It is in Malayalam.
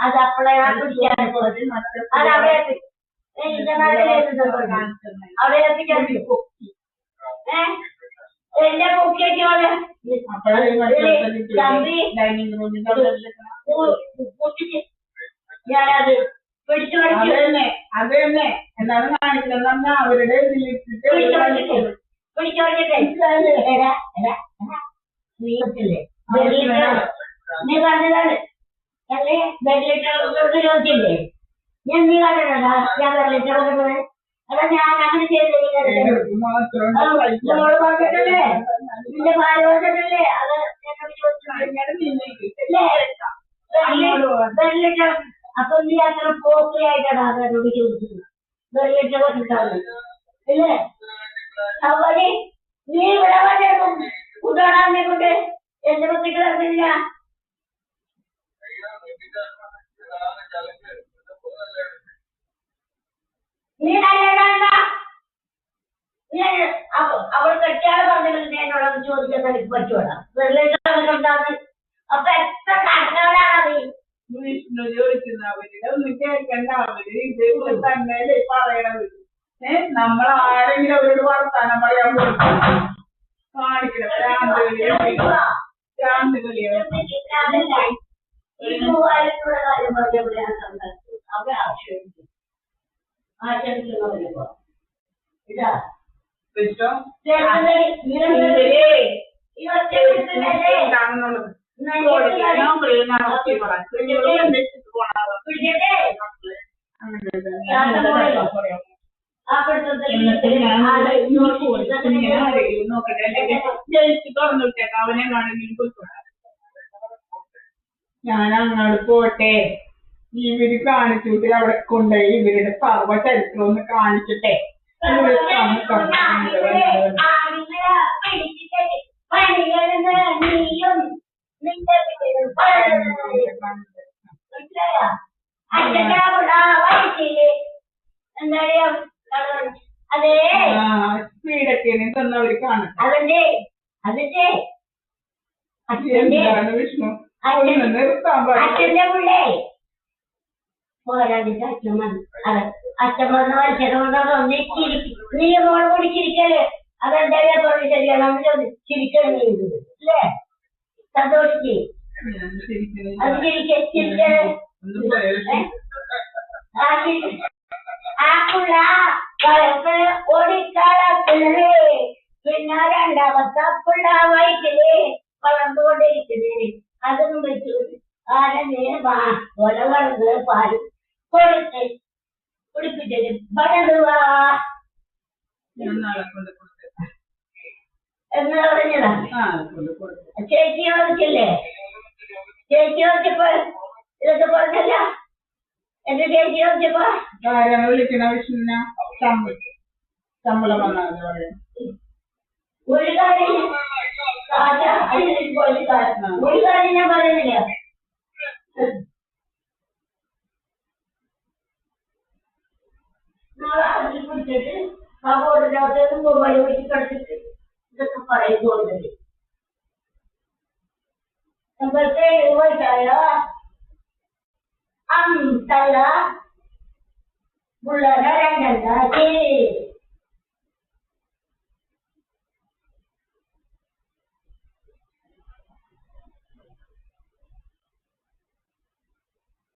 അത് അപ്പളെ അത് അവിടെ അവിടെ എത്തിക്കാൻ ഏ? എന്റെ കുക്കിയൊക്കെ പോലെ ഡൈനിങ് റൂമിന്റെ കുത്തിച്ച് ഞാനത് പിടിച്ചു തന്നെ അത് തന്നെ കാണിക്കുന്നത് പറഞ്ഞാൽ അവരുടെ പിടിച്ചു പിടിച്ചിട്ട് പിടിച്ചു എടാ നീ ഒത്തില്ലേ അല്ലേ ബെല്ലിട്ട് ചോദിച്ചില്ലേ ഞാൻ നീ കണ്ടതാ ഞാൻ ബെല്ലിട്ട് കൊണ്ടുപോയി അതാ ഞാൻ അങ്ങനെ ചെയ്തില്ലേ പറഞ്ഞിട്ടല്ലേ? നിന്റെ ഭാര്യ പറഞ്ഞിട്ടല്ലേ? അത് എന്നോട് ചോദിച്ചില്ലേ ബെല്ലിട്ട് അപ്പൊ നീ അത്ര പോക്കിലായിട്ടാണ് അവരോട് ചോദിച്ചത്. ബെല്ലിട്ട് കൊണ്ടിട്ടാണ് ഇല്ലേ അവർ നീ ഇവിടെ വന്നിരുന്നു കുട്ടോടാനെ കൊണ്ട് എന്റെ കുട്ടികൾ അറിഞ്ഞില്ല നീ നല്ലതാണ്ട നീ അവ- അവൾ കെട്ടിയാണ് പറഞ്ഞിട്ടുണ്ട് എന്നോട് ചോദിക്കാൻ എനിക്ക് പറ്റൂടാ വെറുതെ ഉണ്ടാകുന്നത് അപ്പൊ എത്ര നീ വിഷ്ണു ചോദിക്കുന്ന അവരുടെ ഒന്നും കേൾക്കണ്ട. അവർ പറയണത്. നമ്മൾ ആരെങ്കിലും അവരോട് വർത്താനം പറയാൻ കൊടുക്കും കാണിക്കണം. ഈ കാര്യം പറഞ്ഞപ്പോഴാണ് സംസാരിച്ചത്? ഇതാ. ഞാൻ അങ്ങോട്ട് പോട്ടെ. ഇവർ കാണിച്ചിട്ട് അവിടെ കൊണ്ടുപോയി. ഇവരുടെ സർവ ചരിത്രം ഒന്ന് കാണിച്ചിട്ടെ. അതേ സ്പീഡൊക്കെയാണ് തന്നവര് കാണട്ടെ അതെ അതിന്റെ എന്താണ് വിഷ്ണു അച്ഛന്റെ പിള്ളേ പോരാടിച്ച് അച്ഛൻ അതെ അച്ഛൻ വന്ന് മനുഷ്യനെ കൊണ്ടോ നീ ചിരിക്കും നീ മോൾ കൂടി ചിരിക്കൽ അതെന്താ പറഞ്ഞു ശരിയാണ്. നമ്മൾ ചിരിക്കണം ഇത് അല്ലേ? ശരിക്കും അത് ചിരിക്ക. ചിരിക്കൽ ഒന്ന് പോയോ ആ പുള്ള കളപ്പ് ഓടിക്കളപ്പില്ലേ പിന്നെ രണ്ടാമത്തെ പുള്ള വയറ്റിൽ വളർന്നുകൊണ്ടിരിക്കുന്നത് അതും വെച്ചു. ആരെ വാ ഒല വളർന്ന് പാൽ കൊടുത്ത് എന്ന് പറഞ്ഞതാ? കൊണ്ട് കൊടുത്തു ചേച്ചി ചോദിച്ചപ്പോ ഇതൊക്കെ പറഞ്ഞല്ല? എന്റെ ചേച്ചി ആരാണ് വിളിക്കണ വിഷ്ണുവിനെ? ശമ്പളം പറയാം. ഒരു കാര്യം ഒരു കാര്യം ഞാൻ പറയുന്നില്ല. ಅಲ್ಲಿ ಕುಳಿತಿದ್ದು ಕಾಗೋಡು ಯಾವುದಾದ್ರು ಮೊಬೈಲ್ ಹೋಗಿ ಕಳಿಸಿದ್ದು ಇದಕ್ಕೆ ಪರ ಗೋಲ್ದಲ್ಲಿ ಮತ್ತೆ ಹೋಯ್ತಾಯ ಅಂತಲ್ಲ புள்ளரடங்கி